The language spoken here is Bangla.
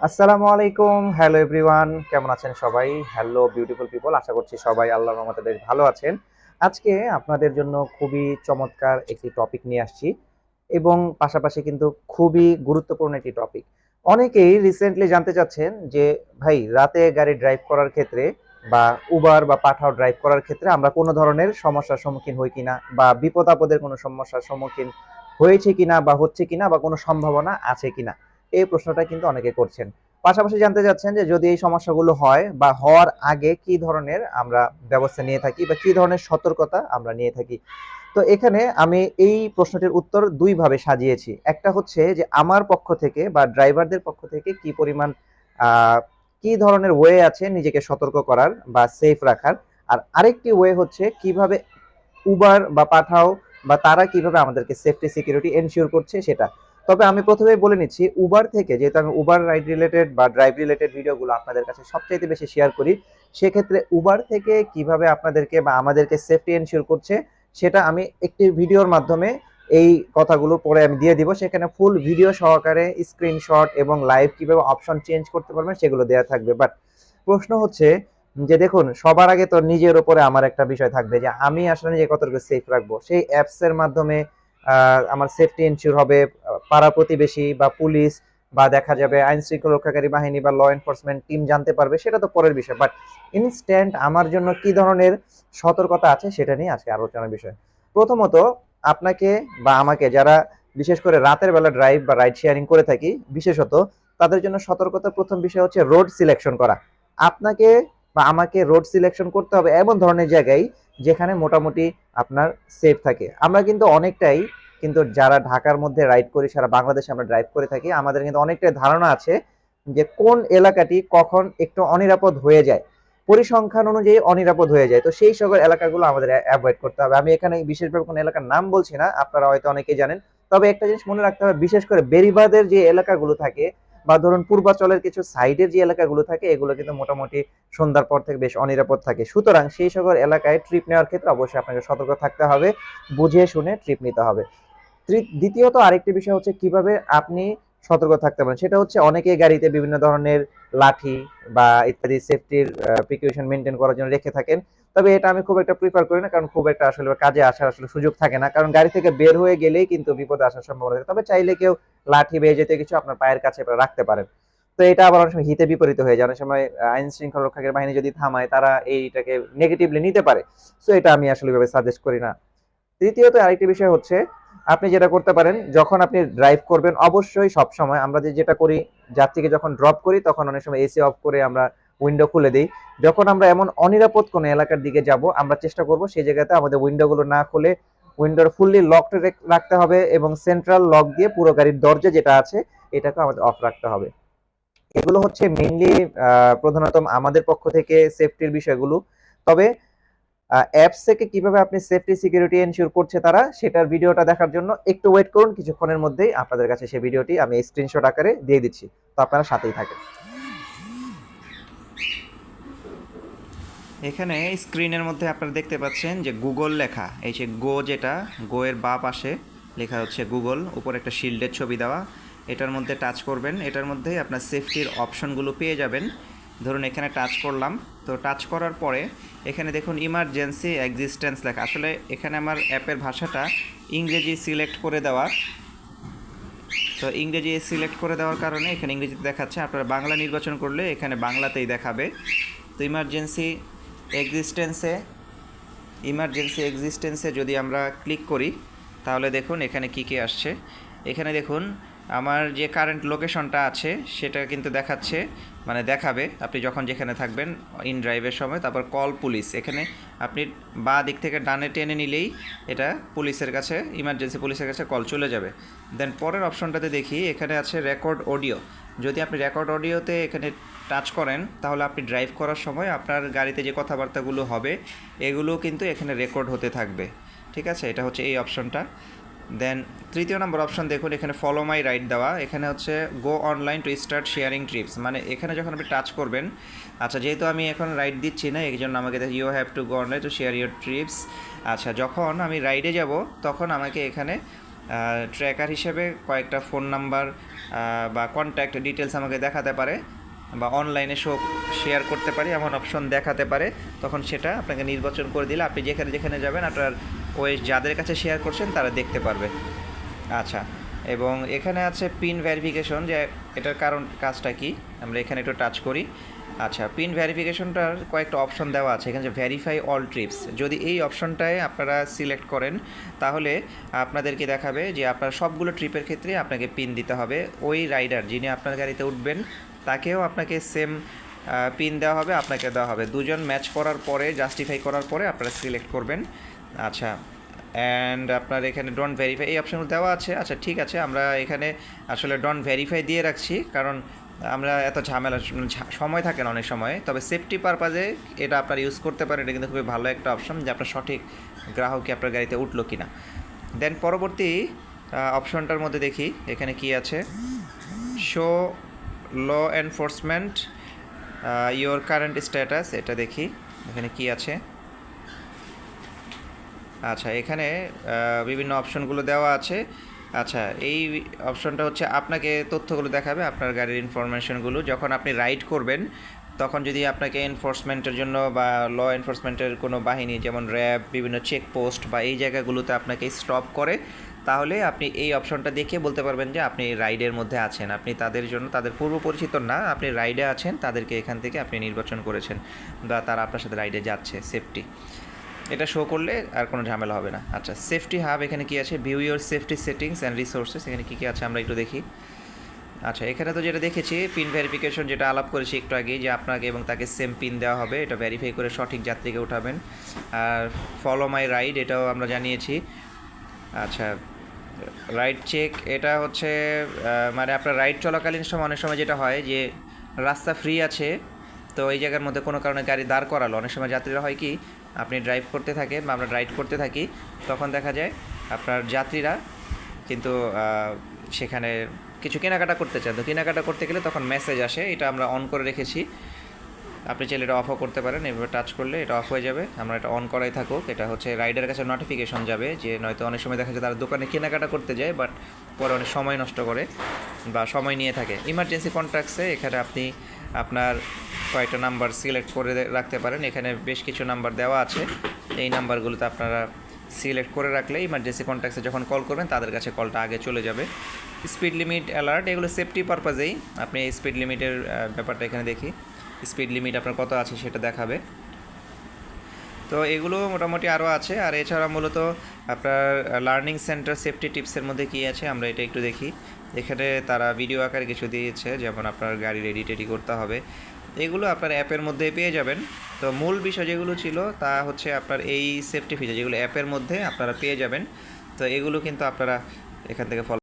আসসালামু আলাইকুম, হ্যালো এভরিওয়ান, কেমন আছেন সবাই? হ্যালো বিউটিফুল পিপল, আশা করছি সবাই আল্লাহর রহমতে বেশ ভালো আছেন। আজকে আপনাদের জন্য খুবই চমৎকার একটি টপিক নিয়ে আসছি এবং পাশাপাশি কিন্তু খুবই গুরুত্বপূর্ণ একটি টপিক অনেকেই রিসেন্টলি জানতে চাচ্ছেন যে, ভাই, রাতে গাড়ি ড্রাইভ করার ক্ষেত্রে বা উবার বা পাঠাও ড্রাইভ করার ক্ষেত্রে আমরা কোনো ধরনের সমস্যার সম্মুখীন হই কিনা বা বিপদ আপদের কোনো সমস্যার সম্মুখীন হয়েছে কিনা বা হচ্ছে কিনা বা কোনো সম্ভাবনা আছে কিনা? এই প্রশ্নটা কিন্তু অনেকে করছেন। পাশাপাশি জানতে চাচ্ছেন যে যদি এই সমস্যাগুলো হয় বা হওয়ার আগে কি ধরনের আমরা ব্যবস্থা নিয়ে থাকি বা কি ধরনের সতর্কতা আমরা নিয়ে থাকি? তো এখানে আমি এই প্রশ্নটির উত্তর দুই ভাবে সাজিয়েছি। একটা হচ্ছে যে আমার পক্ষ থেকে বা ড্রাইভারদের পক্ষ থেকে কি পরিমাণ কি ধরনের ওয়ে আছে নিজেকে সতর্ক করার বা সেফ রাখার? আর আরেকটি ওয়ে হচ্ছে কীভাবে উবার বা পাঠাও বা তারা কীভাবে আমাদেরকে সেফটি, সিকিউরিটি এনশিওর করছে সেটা। তবে আমি প্রথমেই বলে নিচ্ছি উবার থেকে যেহেতু আমি উবার রাইড রিলেটেড বা ড্রাইভ রিলেটেড ভিডিওগুলো আপনাদের কাছে সবচাইতে বেশি শেয়ার করি, সেক্ষেত্রে উবার থেকে কীভাবে আপনাদেরকে বা আমাদেরকে সেফটি এনশিওর করছে, সেটা আমি একটি ভিডিওর মাধ্যমে এই কথাগুলো পরে আমি দিয়ে দিব। সেখানে ফুল ভিডিও সহকারে স্ক্রিনশট এবং লাইভ কীভাবে অপশন চেঞ্জ করতে পারবেন সেগুলো দেওয়া থাকবে। বাট প্রশ্ন হচ্ছে যে দেখুন, সবার আগে তো নিজের উপরে আমার একটা বিষয় থাকবে যে আমি আসলে নিজে কতটুকু সেফ রাখব। সেই অ্যাপস এর মাধ্যমে আমার সেফটি এনশিওর হবে, পাড়া প্রতিবেশী বা পুলিশ বা দেখা যাবে আইন শৃঙ্খলা রক্ষাকারী বাহিনী বা ল এনফোর্সমেন্ট টিম জানতে পারবে, সেটা তো পরের বিষয়। বাট ইনস্ট্যান্ট আমার জন্য কি ধরনের সতর্কতা আছে সেটা নিয়ে আজকে আলোচনার বিষয়। প্রথমত, আপনাকে বা আমাকে যারা বিশেষ করে রাতের বেলা ড্রাইভ বা রাইড শেয়ারিং করে থাকি, বিশেষত তাদের জন্য সতর্কতার প্রথম বিষয় হচ্ছে রোড সিলেকশন করা। আপনাকে বা আমাকে রোড সিলেকশন করতে হবে এমন ধরনের জায়গায় যেখানে মোটামুটি আপনার সেফ থাকে। আমরা কিন্তু অনেকটাই কিন্তু যারা ঢাকার মধ্যে রাইড করি, সারা বাংলাদেশে আমরা ড্রাইভ করে থাকি, আমাদের কিন্তু অনেকটাই ধারণা আছে যে কোন এলাকাটি কখন একটু অনিরাপদ হয়ে যায়। পরিসংখ্যান অনুযায়ী অনিরাপদ হয়ে যায়। তো সেই সকল এলাকাগুলো আমাদের অ্যাভয়েড করতে হবে। আমি এখানে বিশেষভাবে কোনো এলাকার নাম বলছি না, আপনারা হয়তো অনেকেই জানেন। তবে একটা জিনিস মনে রাখতে হবে, বিশেষ করে বেরিবাদের যে এলাকাগুলো থাকে বা ধরুন পূর্বাচলের কিছু সাইডের যে এলাকাগুলো থাকে, এগুলো কিন্তু মোটামুটি সন্ধ্যার পর থেকে বেশ অনিরাপদ থাকে। সুতরাং সেই সকল এলাকায় ট্রিপ নেওয়ার ক্ষেত্রে অবশ্যই আপনাকে সতর্ক থাকতে হবে, বুঝে শুনে ট্রিপ নিতে হবে। দ্বিতীয়ত আরেকটি বিষয় হচ্ছে কীভাবে আপনি সতর্ক থাকতে পারেন। সেটা হচ্ছে অনেকে গাড়িতে বিভিন্ন ধরনের লাঠি বা ইত্যাদি সেফটির প্রিকশন মেনটেন করার জন্য রেখে থাকেন। তবে এটা আমি খুব একটা প্রিফার করি না, কারণ খুব একটা আসলে কাজে আসার আসলে সুযোগ থাকে না। কারণ গাড়ি থেকে বের হয়ে গেলেই কিন্তু বিপদে আসার সম্ভাবনা থাকে। তবে চাইলে কেউ লাঠি, বেয়ে যেতে কিছু আপনার পায়ের কাছে রাখতে পারেন। তো এটা আবার অনেক সময় হিতে বিপরীত হয়ে যায়। অনেক সময় আইন শৃঙ্খলা রক্ষাকের বাহিনী যদি থামায়, তারা এইটাকে নেগেটিভলি নিতে পারে। সো এটা আমি আসলে সাজেস্ট করি না। তৃতীয়ত আরেকটি বিষয় হচ্ছে আপনি যেটা করতে পারেন, যখন আপনি ড্রাইভ করবেন, অবশ্যই সব সময় আমরা যে যেটা করি, যাত্রীকে যখন ড্রপ করি, তখন অনেক সময় এসি অফ করে আমরা উইন্ডো খুলে দিই। যখন আমরা এমন অনিরাপদ কোনো এলাকার দিকে যাব, আমরা চেষ্টা করব সেই জায়গাতে আমাদের উইন্ডোগুলো না খুলে উইন্ডোর ফুললি লকড রাখতে হবে এবং সেন্ট্রাল লক দিয়ে পুরো গাড়ির দরজা যেটা আছে, এটাকে আমাদের অফ রাখতে হবে। এগুলো হচ্ছে মেইনলি প্রধানত আমাদের পক্ষ থেকে সেফটির বিষয়গুলো। তবে অ্যাপস থেকে কীভাবে আপনি সেফটি সিকিউরিটি এনশিওর করছে তারা, সেটার ভিডিওটা দেখার জন্য একটু ওয়েট করুন, কিছুক্ষণের মধ্যেই আপনাদের কাছে সেই ভিডিওটি আমি স্ক্রিনশট আকারে দিয়ে দিচ্ছি। তো আপনারা সাথেই থাকেন। এখানে স্ক্রিনের মধ্যে আপনারা দেখতে পাচ্ছেন যে গুগল লেখা, এই যে গো যেটা গো এর বা পাশে লেখা হচ্ছে গুগল উপরে একটা শিল্ডের ছবি দেওয়া। এটার মধ্যে টাচ করবেন, এটার মধ্যেই আপনার সেফটির অপশনগুলো পেয়ে যাবেন। ধরুন এখানে টাচ করলাম, তো টাচ করার পরে এখানে দেখুন ইমার্জেন্সি এক্সিস্টেন্স লেখা। আসলে এখানে আমার অ্যাপের ভাষাটা ইংরেজি সিলেক্ট করে দেওয়া। তো ইংরেজি সিলেক্ট করে দেওয়ার কারণে এখানে ইংরেজিতে দেখাচ্ছে, আপনারা বাংলা নির্বাচন করলে এখানে বাংলাতেই দেখাবে। তো ইমার্জেন্সি এক্সিস্টেন্সে ইমার্জেন্সি এক্সিস্টেন্সে যদি আমরা ক্লিক করি, তাহলে দেখুন এখানে কি কি আসছে। এখানে দেখুন আমার যে কারেন্ট লোকেশনটা আছে, সেটা কিন্তু দেখাচ্ছে মানে দেখাবে, আপনি যখন যেখানে থাকবেন ইন ড্রাইভের সময়, তারপর কল পুলিশ এখানে আপনি বা দিক থেকে ডানে টেনে নিলেই এটা পুলিশের কাছে ইমার্জেন্সি পুলিশের কাছে কল চলে যাবে। দেন পরের অপশনটাতে দেখি, এখানে আছে রেকর্ড অডিও যদি আপনি রেকর্ড অডিওতে এখানে টাচ করেন, তাহলে আপনি ড্রাইভ করার সময় আপনার গাড়িতে যে কথাবার্তাগুলো হবে, এগুলো কিন্তু এখানে রেকর্ড হতে থাকবে। ঠিক আছে? এটা হচ্ছে এই অপশনটা দেন তৃতীয় নম্বর অপশন দেখুন, এখানে ফলো মাই রাইড দেওয়া। এখানে হচ্ছে go online to start sharing trips মানে এখানে যখন আপনি টাচ করবেন আচ্ছা যেহেতু আমি এখন রাইড দিচ্ছি না, এই জন্য আমাকে you have to go online to share your trips আচ্ছা যখন আমি রাইডে যাব, তখন আমাকে এখানে ট্র্যাকার হিসেবে কয়েকটা ফোন নাম্বার বা কন্ট্যাক্ট ডিটেলস আমাকে দেখাতে পারে, বা অনলাইনে শো শেয়ার করতে পারি, এমন অপশন দেখাতে পারে। তখন সেটা আপনাকে নির্বাচন করে দিলে, আপনি যেখানে যেখানে যাবেন, আপনার ওই যাদের কাছে শেয়ার করছেন, তারা দেখতে পারবে। আচ্ছা এবং এখানে আছে পিন ভেরিফিকেশন যে এটার কারণ, কাজটা কি? আমরা এখানে একটু টাচ করি। আচ্ছা পিন ভেরিফিকেশনটার কয়েকটা অপশন দেওয়া আছে। এখানে যে ভেরিফাই অল ট্রিপস যদি এই অপশনটায় আপনারা সিলেক্ট করেন, তাহলে আপনাদেরকে দেখাবে যে আপনার সবগুলো ট্রিপের ক্ষেত্রে আপনাকে পিন দিতে হবে। ওই রাইডার যিনি আপনার গাড়িতে উঠবেন, তাকেও আপনাকে সেম পিন দেওয়া হবে, আপনাকে দেওয়া হবে। দুজন ম্যাচ করার পরে জাস্টিফাই করার পরে আপনারা সিলেক্ট করবেন। আচ্ছা অ্যান্ড আপনার এখানে ডন্ট ভেরিফাই এই অপশনগুলো দেওয়া আছে। আচ্ছা ঠিক আছে, আমরা এখানে আসলে ডন্ট ভেরিফাই দিয়ে রাখছি, কারণ আমরা এত ঝামেলা সময় থাকে না অনেক সময়। তবে সেফটি পারপাজে এটা আপনার ইউজ করতে পারেন, এটা কিন্তু খুবই ভালো একটা অপশন যে আপনার সঠিক গ্রাহককে আপনার গাড়িতে উঠল কিনা। দেন পরবর্তী অপশনটার মধ্যে দেখি, এখানে কি আছে? Show law enforcement your current status এটা দেখি, এখানে কি আছে? আচ্ছা এখানে বিভিন্ন অপশনগুলো দেওয়া আছে। আচ্ছা এই অপশনটা হচ্ছে আপনাকে তথ্যগুলো দেখাবে, আপনার গাড়ির ইনফরমেশনগুলো। যখন আপনি রাইড করবেন, তখন যদি আপনাকে এনফোর্সমেন্টের জন্য বা ল এনফোর্সমেন্টের কোনো বাহিনী, যেমন র্যাব, বিভিন্ন চেকপোস্ট বা এই জায়গাগুলোতে আপনাকে স্টপ করে, তাহলে আপনি এই অপশনটা দেখে বলতে পারবেন যে আপনি রাইডের মধ্যে আছেন। আপনি তাদের জন্য, তাদের পূর্ব পরিচিত না, আপনি রাইডে আছেন, তাদেরকে এখান থেকে আপনি নির্বাচন করেছেন বা তারা আপনার সাথে রাইডে যাচ্ছে, সেফটি। এটা শো করলে আর কোনো ঝামেলা হবে না। আচ্ছা সেফটি হাব এখানে কি আছে? View your safety settings and resources এখানে কী কী আছে আমরা একটু দেখি। আচ্ছা এখানে তো যেটা দেখেছি পিন ভেরিফিকেশন যেটা আলাপ করেছি একটু আগে যে আপনাকে এবং তাকে সেম পিন দেওয়া হবে, এটা ভেরিফাই করে সঠিক যাত্রীকে উঠাবেন। আর ফলো মাই রাইড এটাও আমরা জানিয়েছি। আচ্ছা রাইড চেক এটা হচ্ছে মানে আপনার রাইড চলাকালীন সময় অনেক সময় যেটা হয় যে রাস্তা ফ্রি আছে, তো এই জায়গার মধ্যে কোনো কারণে গাড়ি দাঁড় করালো। অনেক সময় যাত্রীরা হয় কি আপনি ড্রাইভ করতে থাকেন বা আমরা রাইড করতে থাকি, তখন দেখা যায় আপনার যাত্রীরা কিন্তু সেখানে কিছু কেনাকাটা করতে চান। তো কেনাকাটা করতে গেলে তখন মেসেজ আসে, এটা আমরা অন করে রেখেছি। আপনি চাইলে এটা অফও করতে পারেন, এভাবে টাচ করলে এটা অফ হয়ে যাবে। আমরা এটা অন করাই থাকুক, এটা হচ্ছে রাইডারের কাছে নোটিফিকেশন যাবে যে নয়তো অনেক সময় দেখা যায় তারা দোকানে কেনাকাটা করতে যায় বাট পরে অনেক সময় নষ্ট করে বা সময় নিয়ে থাকে। ইমার্জেন্সি কন্ট্রাক্টসে এখানে আপনি আপনার কয়েকটা নাম্বার সিলেক্ট করে রাখতে পারেন। এখানে বেশ কিছু নাম্বার দেওয়া আছে। এই নাম্বারগুলোতে আপনারা সিলেক্ট করে রাখলে ইমার্জেন্সি কন্ট্যাক্টসে যখন কল করবেন, তাদের কাছে কলটা আগে চলে যাবে। স্পিড লিমিট অ্যালার্ট এগুলো সেফটি পারপাজেই আপনি স্পিড লিমিটের ব্যাপারটা এখানে দেখি। স্পিড লিমিট আপনার কত আছে সেটা দেখাবে। তো এগুলো মোটামুটি আরও আছে। আর এছাড়া মূলত আপনার লার্নিং সেন্টার সেফটি টিপসের মধ্যে কী আছে আমরা এটা একটু দেখি। এখানে তারা ভিডিও আকারে কিছু দিয়েছে, যেমন আপনার গাড়ি রেডি টেডি করতে হবে। এগুলো আপনার অ্যাপের মধ্যে পেয়ে যাবেন। তো মূল বিষয় যেগুলো ছিল তা হচ্ছে আপনার এই সেফটি ফিচার যেগুলো অ্যাপের মধ্যে আপনারা পেয়ে যাবেন। তো এগুলো কিন্তু আপনারা এখান থেকে ফলো